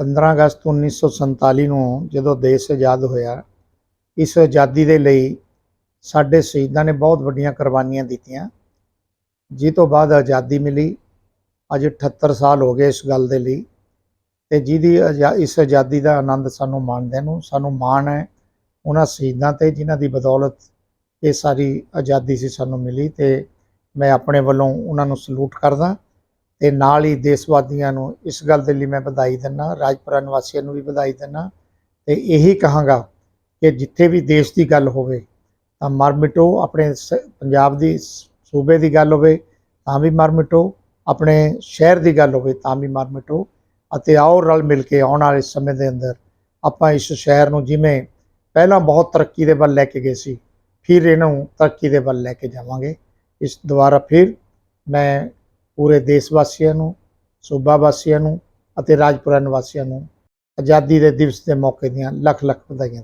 15 ਅਗਸਤ 1947 ਨੂੰ ਜਦੋਂ ਦੇਸ਼ ਆਜ਼ਾਦ ਹੋਇਆ, ਇਸ ਆਜ਼ਾਦੀ ਦੇ ਲਈ ਸਾਡੇ ਸ਼ਹੀਦਾਂ ਨੇ ਬਹੁਤ ਵੱਡੀਆਂ ਕੁਰਬਾਨੀਆਂ ਦਿੱਤੀਆਂ। ਜਿਸ ਤੋਂ ਬਾਅਦ ਆਜ਼ਾਦੀ ਮਿਲੀ, ਅੱਜ 78 ਸਾਲ ਹੋ ਗਏ ਇਸ ਗੱਲ ਦੇ ਲਈ ਤੇ ਜਿਹਦੀ ਆਜ਼ਾ- ਇਸ ਆਜ਼ਾਦੀ ਦਾ ਆਨੰਦ ਸਾਨੂੰ ਮਾਣਦਿਆਂ ਨੂੰ, ਸਾਨੂੰ ਮਾਣ ਹੈ। ਉਹਨਾਂ ਸ਼ਹੀਦਾਂ ਤੇ ਜਿਨ੍ਹਾਂ ਦੀ ਬਦੌਲਤ ਇਹ ਸਾਰੀ ਆਜ਼ਾਦੀ ਸੀ ਸਾਨੂੰ ਮਿਲੀ ਤੇ ਮੈਂ ਆਪਣੇ ਵੱਲੋਂ ਉਹਨਾਂ ਨੂੰ ਸਲੂਟ ਕਰਦਾ। ਤੇ ਨਾਲ ਹੀ ਦੇਸ਼ਵਾਦੀਆਂ ਨੂੰ ਇਸ ਗੱਲ ਦੇ ਲਈ ਮੈਂ ਵਧਾਈ ਦਿੰਦਾ, ਰਾਜਪੁਰਾ ਨਿਵਾਸੀਆਂ ਨੂੰ ਵੀ ਵਧਾਈ ਦਿੰਦਾ ਤੇ ਇਹੀ ਕਹਾਂਗਾ ਕਿ ਜਿੱਥੇ ਵੀ ਦੇਸ਼ ਦੀ ਗੱਲ ਹੋਵੇ ਤਾਂ ਮਰ ਮਿਟੋ, ਆਪਣੇ ਸ- ਪੰਜਾਬ ਦੀ ਸੂਬੇ ਦੀ ਗੱਲ ਹੋਵੇ ਤਾਂ ਵੀ ਮਰ ਮਿਟੋ, ਆਪਣੇ ਸ਼ਹਿਰ ਦੀ ਗੱਲ ਹੋਵੇ ਤਾਂ ਵੀ ਮਰ ਮਿਟੋ ਅਤੇ ਆਓ ਰਲ ਮਿਲ ਕੇ ਆਉਣ ਵਾਲੇ ਸਮੇਂ ਦੇ ਅੰਦਰ ਆਪਾਂ ਇਸ ਸ਼ਹਿਰ ਨੂੰ ਜਿਵੇਂ ਪਹਿਲਾਂ ਬਹੁਤ ਤਰੱਕੀ ਦੇ ਵੱਲ ਲੈ ਕੇ ਗਏ ਸੀ, ਫਿਰ ਇਹਨੂੰ ਤਰੱਕੀ ਦੇ ਵੱਲ ਲੈ ਕੇ ਜਾਵਾਂਗੇ। ਇਸ ਦੁਆਰਾ ਫਿਰ ਮੈਂ ਪੂਰੇ ਦੇਸ਼ ਵਾਸੀਆਂ ਨੂੰ, ਸੂਬਾ ਵਾਸੀਆਂ ਨੂੰ ਅਤੇ ਰਾਜਪੁਰਾ ਨਿਵਾਸੀਆਂ ਨੂੰ ਆਜ਼ਾਦੀ ਦੇ ਦਿਵਸ ਦੇ ਮੌਕੇ ਦੀਆਂ ਲੱਖ ਲੱਖ ਵਧਾਈਆਂ